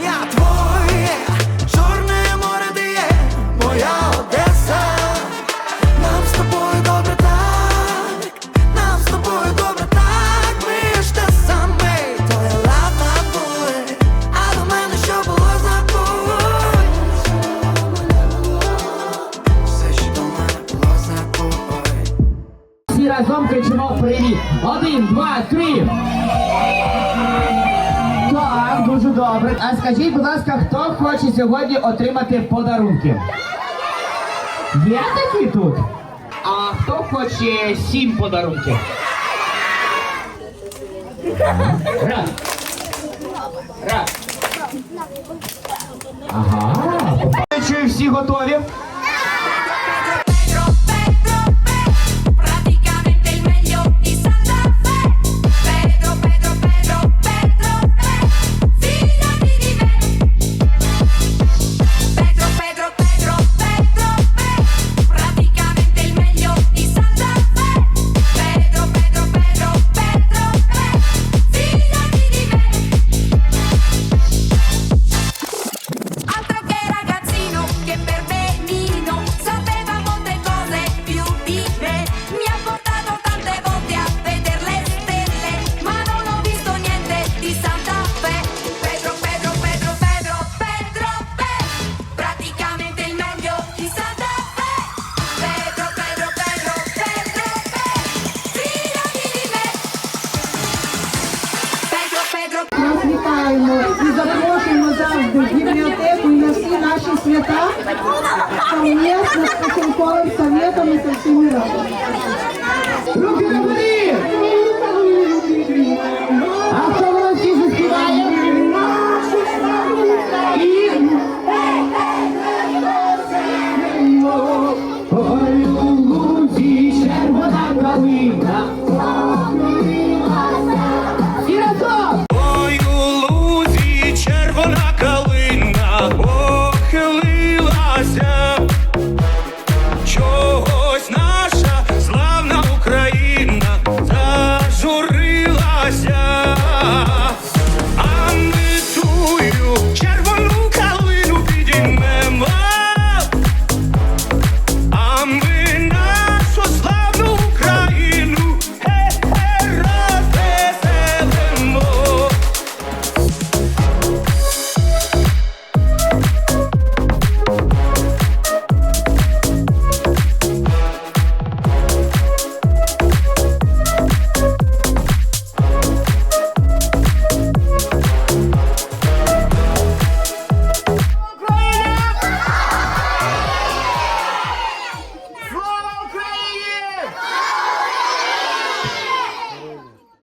Я твоє, чорне море де є, моя Одеса, нам з тобою добре так, нам з тобою добре так, ми ж те саме, твоя лапа були, а до мене що було забудь, все, що до мене було забудь. Разом кричимо привіт. Один, два, три добре. А скажіть, будь ласка, хто хоче сьогодні отримати подарунки? Є такі тут? А хто хоче сім подарунків? Раз. Раз. Ага. Чи всі готові? Совместно с поселковым советом и со Руки на горі! А хто в нас всі. Ой, у лузі червона калина,